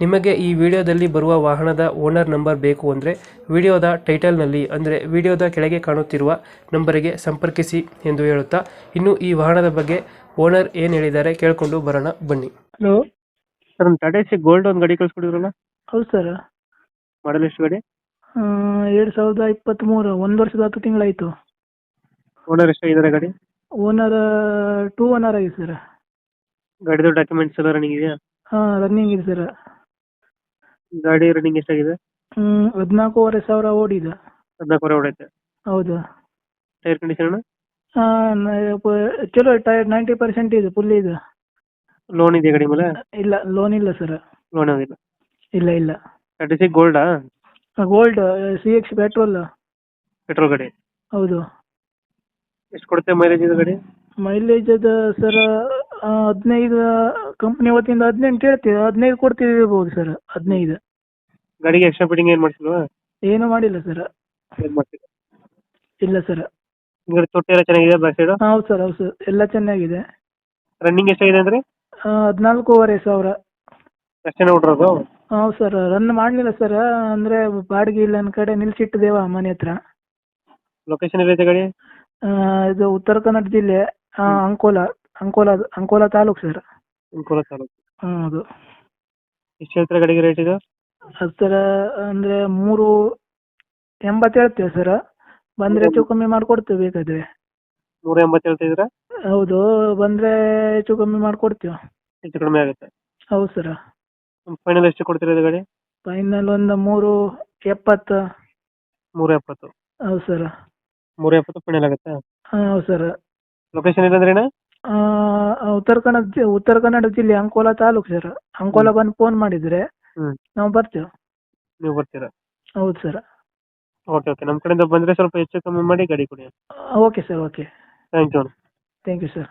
ನಿಮಗೆ ಈ ವಿಡಿಯೋದಲ್ಲಿ ಬರುವ ವಾಹನದ ಓನರ್ ನಂಬರ್ ಬೇಕು ಅಂದರೆ ವಿಡಿಯೋದ ಟೈಟಲ್ನಲ್ಲಿ ಅಂದರೆ ವಿಡಿಯೋದ ಕೆಳಗೆ ಕಾಣುತ್ತಿರುವ ನಂಬರಿಗೆ ಸಂಪರ್ಕಿಸಿ ಎಂದು ಹೇಳುತ್ತಾ ಇನ್ನು ಈ ವಾಹನದ ಬಗ್ಗೆ ಓನರ್ ಏನು ಹೇಳಿದ್ದಾರೆ ಕೇಳಿಕೊಂಡು ಬರೋಣ ಬನ್ನಿ. ಹಲೋ. ಸರ್ ಒಂದು ಟಾಟಾ ಸಿ ಗೋಲ್ಡ್ ಒಂದು ಗಾಡಿ ಕಳಿಸ್ಕೊಡಿದ್ರಲ್ಲ? ಹೌದು ಸರ್. ಮಾಡಲ್ ಎಷ್ಟು ಗಾಡಿ? ಎರಡು ಸಾವಿರದ ಇಪ್ಪತ್ತ್ಮೂರು ಒಂದು ವರ್ಷದ ಹತ್ತು ತಿಂಗಳಾಯಿತು. ಓನರ್ ಎಷ್ಟಾಗಿದ್ದಾರೆ ಗಾಡಿ? ಓನರ್ ಟೂ ಓನರ್ ಆಗಿದೆ ಸರ್. ಗಾಡಿದು ಡಾಕ್ಯುಮೆಂಟ್ಸ್ ಎಲ್ಲ ರನ್ನಿಂಗ್ ಇದೆಯಾ? ಹಾಂ ರನ್ನಿಂಗ್ ಇದೆ ಸರ್. ಗಾಡಿ ರನ್ನಿಂಗ್ ಎಷ್ಟಾಗಿದೆ? ಹದಿನಾಲ್ಕೂವರೆ ಸಾವಿರ ಓಡಿದ. ಹದಿನಾಲ್ಕುವರೆ ಓಡೈತೆ. ಹೌದು. ಟೈರ್ ಕಂಡೀಷನ್ ನ- ಪ- ಚಲೋ ಟೈರ್ ನೈಂಟಿ ಪರ್ಸೆಂಟ್ ಇದೆ ಫುಲ್ ಇದೆ. ಲೋನ್ ಇದೆ ಗಾಡಿ ಮೇಲೆ? ಇಲ್ಲ ಲೋನ್ ಇಲ್ಲ ಸರ್ ಲೋನ್ ಇಲ್ಲ ಇಲ್ಲ. ಇಲ್ಲ Tata C ಗೋಲ್ಡಾ gold C X petrol petrol ಗಾಡಿ. ಹೌದು. ಎಷ್ಟು ಕೊಡುತ್ತೆ ಮೈಲೇಜ್ ಇದು ಗಾಡಿ? ಮೈಲೇಜ್ ಅದು ಸರ್ ಹದಿನೈದು ಕಂಪ್ನಿ ವತಿಯಿಂದ ಹದಿನೆಂಟು ಹೇಳ್ತೀವಿ ಹದಿನೈದು ಕೊಡ್ತಿರ್ಬೋದು ಸರ್ ಹದಿನೈದು. ಗಾಡಿಗೆ ಎಕ್ಸ್ಟ್ರಾ ಫಿಟ್ಟಿಂಗ್ ಏನು ಮಾಡ್ಸಿಲ್ವಾ? ಏನೂ ಮಾಡಿಲ್ಲ ಸರ್ ಏನು ಮಾಡ್ಸಿಲ್ಲ? ಇಲ್ಲ ಸರ್ ಹಿಂಗಡೆ ತೊಟ್ಟಿ ಎಲ್ಲ ಚೆನ್ನಾಗಿದೆ ಬ್ಯಾಕ್ ಸೈಡ್ ಹೌದು ಸರ್ ಹೌದು ಸರ್ ಎಲ್ಲ ಚೆನ್ನಾಗಿದೆ. ರನ್ನಿಂಗ್ ಎಷ್ಟಾಗಿದೆ ಅಂದ್ರೆ? ಹದಿನಾಲ್ಕೂವರೆ ಸಾವಿರ. ಅಷ್ಟೇನ ಹೊಡ್ರೋದು ಹೌದು ಸರ್ ರನ್ ಮಾಡಲಿಲ್ಲ ಸರ್ ಅಂದರೆ ಬಾಡಿಗೆ ಇಲ್ಲ ನನ್ನ ಕಡೆ ನಿಲ್ಸಿಟ್ಟಿದ್ದೇವ ಮನೆ ಹತ್ರ. ಲೊಕೇಶನ್ ಎಲ್ಲೈತೆ ಗಾಡಿ? ಆ, ಇದು ಉತ್ತರ ಕನ್ನಡ ಜಿಲ್ಲೆ ಆ, ಅಂಕೋಲ ಅಂಕೋಲ ಅಂಕೋಲ ತಾಲೂಕು ಸರ್ ಅಂಕೋಲ ತಾಲೂಕು. ಹೌದು. ಎಷ್ಟು ಹೇಳ್ತಾರೆ ಗಾಡಿಗೆ ರೇಟ್ ಇದು? ಸರ್ ಅಂದ್ರೆ ಮೂರು ಎಂಬತ್ತು ಹೇಳ್ತೇವೆ ಸರ್ ಬಂದರೆ ಹೆಚ್ಚು ಕಮ್ಮಿ ಮಾಡಿಕೊಡ್ತೇವೆ ಬೇಕಾದರೆ. ನೂರ ಎಂಬತ್ತು ಹೇಳ್ತಿದ್ರ ಹೌದು ಬಂದ್ರೆ ಹೆಚ್ಚು ಕಮ್ಮಿ ಮಾಡಿಕೊಡ್ತೇವೆ. ಹೆಚ್ಚು ಕಡಿಮೆ ಆಗುತ್ತೆ. ಹೌದು ಸರ್ ಫೈನಲ್ ಎಷ್ಟು ಕೊಡ್ತೀರಾ ಇದು ಗಾಡಿ ಫೈನಲ್ ಒಂದು ಮೂರು ಎಪ್ಪತ್ತು. ಮೂರ ಎಪ್ಪತ್ತು. ಹೌದು ಸರ್ ಮೂರ ಎಪ್ಪತ್ತು ಫೈನಲ್ ಆಗುತ್ತೆ? ಹೌದು ಸರ್ ಲೊಕೇಶನ್ ಇಲ್ಲಂದ್ರೇನ ಆ, ಉತ್ತರ ಕನ್ನಡ ಜಿ- ಉತ್ತರ ಕನ್ನಡ ಜಿಲ್ಲೆ ಅಂಕೋಲಾ ತಾಲೂಕು ಸರ್ ಅಂಕೋಲಾ ಬಂದು ಫೋನ್ ಮಾಡಿದ್ರೆ ಹ್ಮ್. ನಾವು ಬರ್ತೇವೆ. ನೀವು ಬರ್ತೀರಾ? ಹೌದು ಸರ್ ಓಕೆ ಓಕೆ ನಮ್ಮ ಕಡೆಯಿಂದ ಬಂದರೆ ಸ್ವಲ್ಪ ಹೆಚ್ಚು ಕಮ್ಮಿ ಮಾಡಿ ಗಾಡಿ ಕೊಡಿ. Okay sir okay. Thank you thank you sir